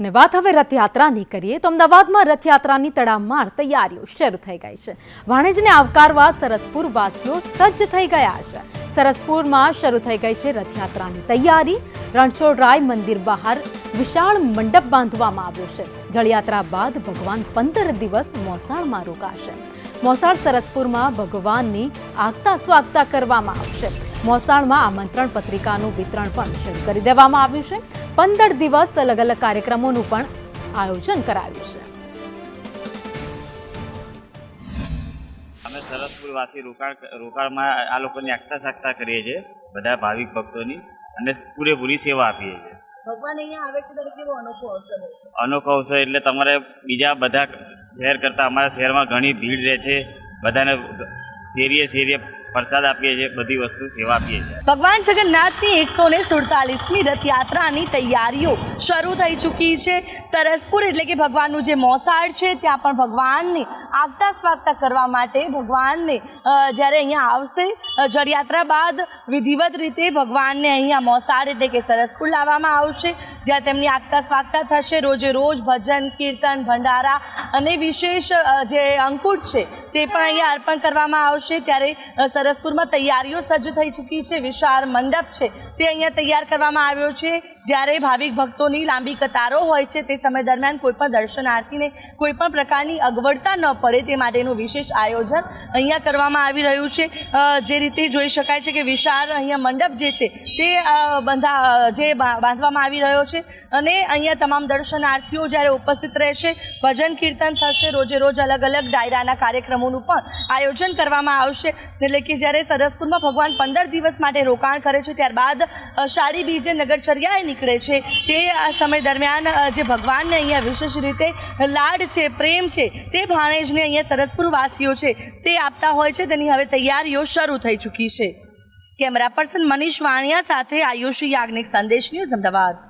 અને વાત હવે રથયાત્રાની કરીએ તો અમદાવાદમાં રથયાત્રાની તડામાર તૈયારીઓ શરૂ થઈ ગઈ છે. વાણિજને આવકારવા સરસપુર વાસીઓ સજ્જ થઈ ગયા છે. સરસપુરમાં શરૂ થઈ ગઈ છે રથયાત્રાની તૈયારી. રણછોડરાય મંદિર બહાર વિશાળ મંડપ બાંધવામાં આવ્યો છે. જળયાત્રા બાદ ભગવાન પંદર દિવસ મોસાળમાં રોકાશે. મોસાળ સરસપુરમાં ભગવાનની આગતા સ્વાગતા કરવામાં આવશે. મોસાળમાં આમંત્રણ પત્રિકાનું વિતરણ પણ શરૂ કરી દેવામાં આવ્યું છે. પંદર દિવસ અલગ અલગ કાર્યક્રમોનું પણ આયોજન કરાયું છે. અમે સરસપુર વાસી રોકાણ રોકાણમાં આ લોકોની આગતા સાગતા કરીએ છીએ બધા ભાવિક ભક્તોની અને પૂરેપૂરી સેવા આપીએ છીએ. ભગવાન અહીંયા આવે છે ત્યારે કેવો અનોખો અવસર અનોખો અવસર એટલે તમારે બીજા બધા શહેર કરતાં અમારા શહેરમાં ઘણી ભીડ રહે છે બધાને શેરીએ શેરીએ પ્રસાદ આપીએ છીએ, બધી વસ્તુ સેવા આપીએ છીએ. ભગવાન જગન્નાથની એકસો ને સુડતાલીસમી રથયાત્રાની તૈયારીઓ શરૂ થઈ ચૂકી છે. સરસપુર એટલે કે ભગવાનનું જે મોસાળ છે, ત્યાં પણ ભગવાનને આગતા સ્વાગતા કરવા માટે ભગવાનને જ્યારે અહીંયા આવશે જળયાત્રા બાદ વિધિવત રીતે ભગવાનને અહીંયા મોસાળ એટલે કે સરસપુર લાવવામાં આવશે. જ્યાં તેમની આગતા સ્વાગતા થશે. રોજે રોજ ભજન, કીર્તન, ભંડારા અને વિશેષ જે અંકુટ છે, તે પણ અહીંયા અર્પણ કરવામાં આવશે. ત્યારે સરસપુરમાં તૈયારીઓ સજ્જ થઈ ચૂકી છે. વિશાળ મંડપ છે. તે અહીંયા તૈયાર કરવામાં આવ્યો છે. જ્યારે ભાવિક ભક્તોની લાંબી કતારો હોય છે, તે સમય દરમિયાન કોઈપણ દર્શનાર્થીને કોઈપણ પ્રકારની અગવડતા ન પડે તે માટેનું વિશેષ આયોજન અહીંયા કરવામાં આવી રહ્યું છે. જે રીતે જોઈ શકાય છે કે વિશાળ અહીંયા મંડપ જે છે, તે બંધા, જે બાંધવામાં આવી રહ્યો છે. અને અહીંયા તમામ દર્શનાર્થીઓ જ્યારે ઉપસ્થિત રહેશે, ભજન કીર્તન થશે, રોજે રોજ અલગ અલગ ડાયરાના કાર્યક્રમોનું પણ આયોજન કરવામાં આવશે. એટલે કે જ્યારે સરસપુરમાં ભગવાન પંદર દિવસ માટે રોકાણ કરે છે, ત્યારબાદ શાળી બીજે નગરચર્યાએ નીકળે છે. તે સમય દરમિયાન જે ભગવાનને અહીંયા વિશેષ રીતે લાડ છે, પ્રેમ છે, તે ભાણેજને અહીંયા સરસપુર વાસીઓ છે, તે આપતા હોય છે. તેની હવે તૈયારીઓ શરૂ થઈ ચૂકી છે. કેમેરા પર્સન મનીષ વાણિયા સાથે આયુષી યાજ્ઞિક સંદેશ ન્યૂઝ અમદાવાદ.